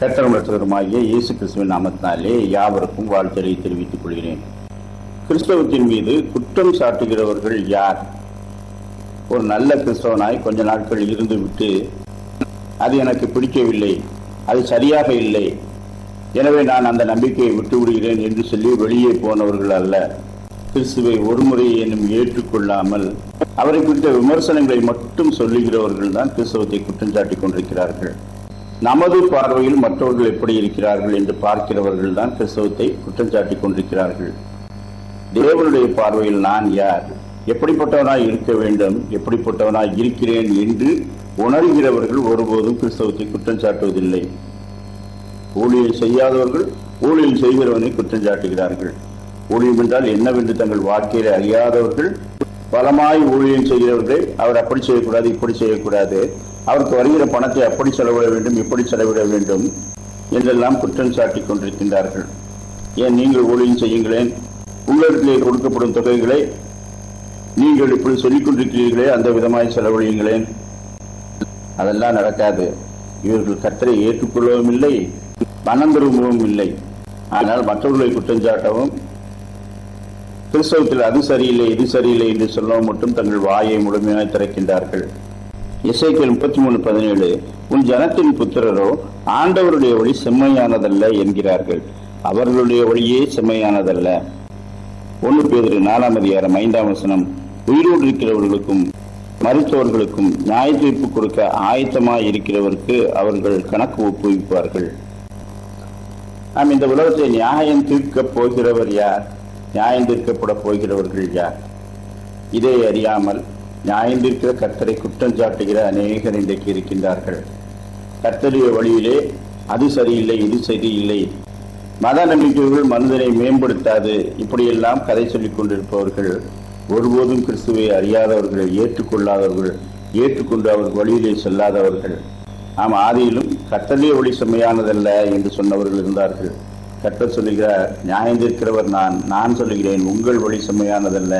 கர்த்தரும் ரட்சகருமாகிய இயேசு கிறிஸ்துவின் நாமத்தினாலே யாவருக்கும் வாழ்த்தலை தெரிவித்துக் கொள்கிறேன். கிறிஸ்தவத்தின் மீது குற்றம் சாட்டுகிறவர்கள் யார்? ஒரு நல்ல கிறிஸ்தவனாய் கொஞ்ச நாட்கள் இருந்து விட்டு அது எனக்கு பிடிக்கவில்லை அது சரியாக இல்லை. எனவே நான் அந்த நம்பிக்கையை விட்டு விடுகிறேன் என்று சொல்லி வெளியே போனவர்கள் அல்ல. கிறிஸ்துவை ஒருமுறை என்னும் ஏற்றுக்கொள்ளாமல் அவரை குறித்த விமர்சனங்களை மட்டும் சொல்லுகிறவர்கள் தான் கிறிஸ்தவத்தை குற்றம் சாட்டிக் கொண்டிருக்கிறார்கள். நமது பார்வையில் மற்றவர்கள் எப்படி இருக்கிறார்கள் என்று பார்க்கிறவர்கள் தான் கிறிஸ்தவத்தை குற்றம் சாட்டிக் கொண்டிருக்கிறார்கள். தேவனுடைய பார்வையில் நான் யார்? எப்படிப்பட்டவனாய் இருக்க வேண்டும்? எப்படிப்பட்டவனாய் இருக்கிறேன் என்று உணர்கிறவர்கள் ஒருபோதும் கிறிஸ்தவத்தை குற்றம் சாட்டுவதில்லை. ஊழியல் செய்யாதவர்கள் ஊழியல் செய்கிறவனை குற்றம் சாட்டுகிறார்கள். ஊழியம் என்றால் என்னவென்று தங்கள் வாழ்க்கையில அறியாதவர்கள் பலமாய் ஊழியம் செய்கிறவர்கள் அவர் அப்படி செய்யக்கூடாது இப்படி செய்யக்கூடாது. அவருக்கு வருகிற பணத்தை அப்படி செலவிட வேண்டும் இப்படி செலவிட வேண்டும் என்றெல்லாம் குற்றம் சாட்டி கொண்டிருக்கின்றார்கள். ஏன் நீங்கள் ஊழியம் செய்யுங்களேன்? உங்களிடத்திலே கொடுக்கப்படும் தொகைகளை நீங்கள் இப்படி சொல்லிக் கொண்டிருக்கிறீர்களே அந்த விதமாய் செலவழியுங்களேன் அதெல்லாம் நடக்காது. இவர்கள் கத்தரை ஏற்றுக்கொள்ளவும் இல்லை மனம் திரும்பவும் இல்லை. ஆனால் மற்றவர்களை குற்றம் சாட்டவும் கிறிஸ்தவத்தில் அது சரியில்லை இது சரியில்லை என்று சொல்லவும் மட்டும் தங்கள் வாயை முழுமையாக திறக்கின்றார்கள். இசைக்கள் முப்பத்தி மூணு பதினேழு உன் ஜனத்தின் புத்திரரோ ஆண்டவருடைய வழி செம்மையானதல்ல என்கிறார்கள். அவர்களுடைய வழியே செம்மையானதல்ல. ஒன்று பேர் நாலாம் அதிகாரம் ஐந்தாம் வசனம் உயிரோடு இருக்கிறவர்களுக்கும் மருத்துவர்களுக்கும் நியாய தீர்ப்பு கொடுக்க ஆயத்தமாய் இருக்கிறவருக்கு அவர்கள் கணக்கு ஒப்புவிப்பார்கள். நாம் இந்த உலகத்தை நியாயம் தீர்க்கப் போகிறவர் யார்? நியாயம் தீர்க்கப்பட போகிறவர்கள் யார்? இதை அறியாமல் நியாயந்திருக்கிற கர்த்தரை குற்றம் சாட்டுகிற அநேகர் இன்றைக்கு இருக்கின்றார்கள். கர்த்தருடைய வழியிலே அது சரியில்லை இது சரியில்லை. மத நம்பிக்கைகள் மனிதனை மேம்படுத்தாது. இப்படியெல்லாம் கதை சொல்லிக் கொண்டிருப்பவர்கள் ஒருபோதும் கிறிஸ்துவை அறியாதவர்கள் ஏற்றுக்கொள்ளாதவர்கள் ஏற்றுக்கொண்டு அவர் வழியிலே செல்லாதவர்கள். நாம் ஆதியிலும் கர்த்தருடைய வழி செம்மையானதல்ல என்று சொன்னவர்கள் இருந்தார்கள். கர்த்தர் சொல்லுகிறார் நியாயந்திருக்கிறவர் நான் நான் சொல்லுகிறேன் உங்கள் வழி செம்மையானதல்ல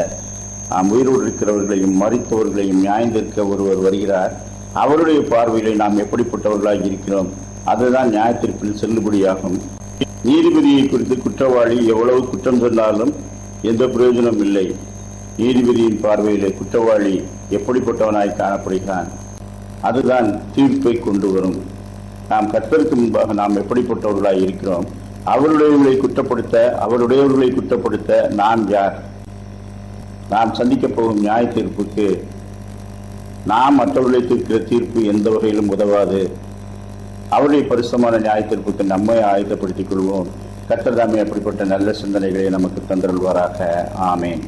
உயிரோடு இருக்கிறவர்களையும் மறித்தவர்களையும் நியாயந்திருக்க ஒருவர் வருகிறார். அவருடைய பார்வையிலே நாம் எப்படிப்பட்டவர்களாக இருக்கிறோம்? அதுதான் நியாயத்திற்குள் செல்லுபடியாகும். நீதிபதியை குறித்து குற்றவாளி எவ்வளவு குற்றம் சொன்னாலும் எந்த பிரயோஜனம் இல்லை. நீதிபதியின் பார்வையிலே குற்றவாளி எப்படிப்பட்டவனாய் காணப்படுகிறான்? அதுதான் தீர்ப்பை கொண்டு வரும். நாம் கற்பதற்கு முன்பாக நாம் எப்படிப்பட்டவர்களாய் இருக்கிறோம்? அவருடையவர்களை குற்றப்படுத்த அவருடையவர்களை குற்றப்படுத்த நான் யார்? நாம் சந்திக்கப் போகும் நியாய தீர்ப்புக்கு நாம் மற்றவர்களை தீர்க்கிற தீர்ப்பு எந்த வகையிலும் உதவாது. அவருடைய பரிசுமான நியாய தீர்ப்புக்கு நம்மை ஆயத்தப்படுத்திக் கொள்வோம். கத்தர்தாமே அப்படிப்பட்ட நல்ல சிந்தனைகளை நமக்கு தந்தருள்வாராக. ஆமேன்.